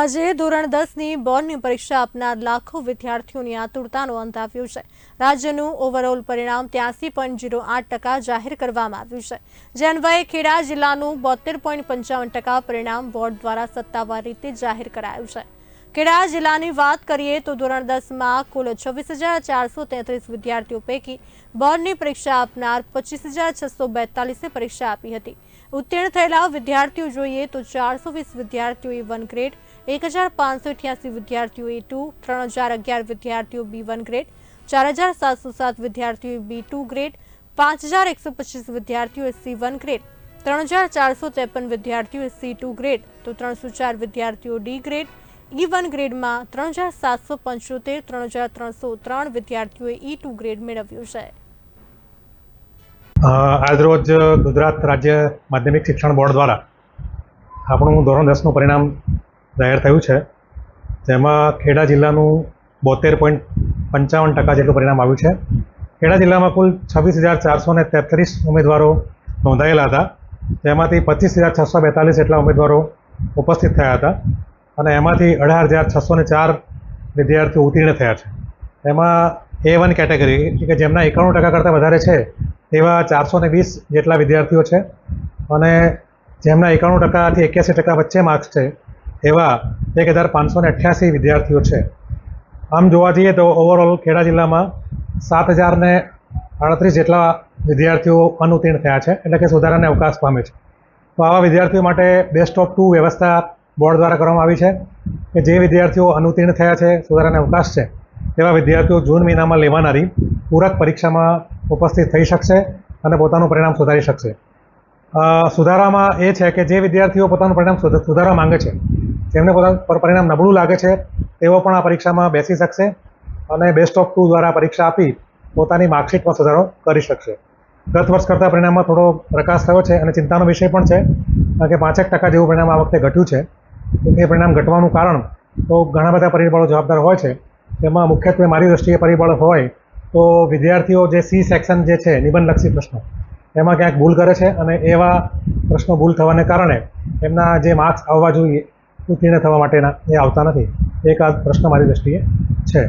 આજે ધોરણ દસની બોર્ડની પરીક્ષા આપનાર લાખો વિદ્યાર્થીઓની આતુરતાનો અંત આવ્યો છે. રાજ્યનું ઓવરઓલ પરિણામ ત્યાસી પોઈન્ટ જીરો આઠ ટકા જાહેર કરવામાં આવ્યું છે. જે અન્વયે ખેડા જિલ્લાનું બોતેર પોઈન્ટ પંચાવન ટકા પરિણામ બોર્ડ દ્વારા સત્તાવાર રીતે જાહેર કરાયું છે. ખેડા જિલ્લાની વાત કરીએ તો ધોરણ દસમાં કુલ છવ્વીસ હજાર ચારસો તેત્રીસ વિદ્યાર્થીઓ પૈકી બોર્ડની પરીક્ષા આપનાર પચીસ હજાર છસો બેતાલીસે પરીક્ષા આપી હતી. ઉત્તીર્ણ થયેલા વિદ્યાર્થીઓ જોઈએ તો ચારસો વીસ વિદ્યાર્થીઓએ વન ગ્રેડ, એક હજાર પાંચસો અઠ્યાસી વિદ્યાર્થીઓએ ટુ, ત્રણ હજાર અગિયાર વિદ્યાર્થીઓ બી વન ગ્રેડ, ચાર હજાર સાતસો સાત વિદ્યાર્થીઓએ બી ટુ ગ્રેડ, પાંચ હજાર એકસો પચીસ વિદ્યાર્થીઓએ સી વન ગ્રેડ, ત્રણ હજાર ચારસો ત્રેપન વિદ્યાર્થીઓએ સી ટુ ગ્રેડ, તો ત્રણસો ચાર વિદ્યાર્થીઓ ડી ગ્રેડ ઈ વન ગ્રેડમાં ત્રણ હજાર સાતસો પંચોતેર, ત્રણ હજાર ત્રણસો ત્રણ વિદ્યાર્થીઓએ ઈ ટુ ગ્રેડ મેળવ્યું છે. આજરોજ ગુજરાત રાજ્ય માધ્યમિક શિક્ષણ બોર્ડ દ્વારા આપણું ધોરણ દસનું પરિણામ જાહેર થયું છે. જેમાં ખેડા જિલ્લાનું બોતેર પોઈન્ટ પંચાવન ટકા જેટલું પરિણામ આવ્યું છે. ખેડા જિલ્લામાં કુલ છવ્વીસ હજાર ચારસો ને તેત્રીસ ઉમેદવારો નોંધાયેલા હતા. તેમાંથી પચીસ હજાર છસો બેતાલીસ જેટલા ઉમેદવારો ઉપસ્થિત થયા હતા. અને એમાંથી અઢાર હજાર છસો ને ચાર વિદ્યાર્થીઓ ઉત્તીર્ણ થયા છે. એમાં એ વન કેટેગરી એટલે કે જેમના એકાણું ટકા કરતાં વધારે છે, એવા ચારસો ને વીસ જેટલા વિદ્યાર્થીઓ છે. અને જેમના એકાણું ટકાથી એક્યાસી ટકા વચ્ચે માર્ક્સ છે, એવા એક હજાર પાંચસો ને અઠ્યાસી વિદ્યાર્થીઓ છે. આમ જોવા જઈએ તો ઓવરઓલ ખેડા જિલ્લામાં સાત હજાર ને અડત્રીસ જેટલા વિદ્યાર્થીઓ અનુત્તીર્ણ થયા છે, એટલે કે સુધારાને અવકાશ પામે છે. તો આવા વિદ્યાર્થીઓ માટે બેસ્ટ ઓફ ટુ વ્યવસ્થા બોર્ડ દ્વારા કરવામાં આવી છે કે જે વિદ્યાર્થીઓ અનુત્તીર્ણ થયા છે, સુધારાને અવકાશ છે, તેવા વિદ્યાર્થીઓ જૂન મહિનામાં લેવાનારી પૂરક પરીક્ષામાં ઉપસ્થિત થઈ શકશે અને પોતાનું પરિણામ સુધારી શકશે. સુધારામાં એ છે કે જે વિદ્યાર્થીઓ પોતાનું પરિણામ સુધ- સુધારવા માંગે છે જેમને પોતાનું પર- પરિણામ નબળું લાગે છે, તેઓ પણ આ પરીક્ષામાં બેસી શકશે અને બેસ્ટ ઓફ ટુ દ્વારા પરીક્ષા આપી પોતાની માર્કશીટમાં સુધારો કરી શકશે. ગત વર્ષ કરતાં પરિણામમાં થોડો પ્રકાશ થયો છે અને ચિંતાનો વિષય પણ છે, કારણ કે પાંચેક ટકા જેવું પરિણામ આ વખતે ઘટ્યું છે. એ પરિણામ ઘટવાનું કારણ, તો ઘણા બધા પરિબળો જવાબદાર હોય છે. તેમાં મુખ્યત્વે મારી દ્રષ્ટિએ પરિબળ હોય, તો વિદ્યાર્થીઓ જે સી સેક્શન જે છે, નિબંધલક્ષી પ્રશ્નો, એમાં ક્યાંક ભૂલ કરે છે અને એવા પ્રશ્નો ભૂલ થવાને કારણે એમના જે માર્ક્સ આવવા જોઈએ, ઉત્તીર્ણ થવા માટેના એ આવતા નથી. એક આ પ્રશ્ન મારી દ્રષ્ટિએ છે.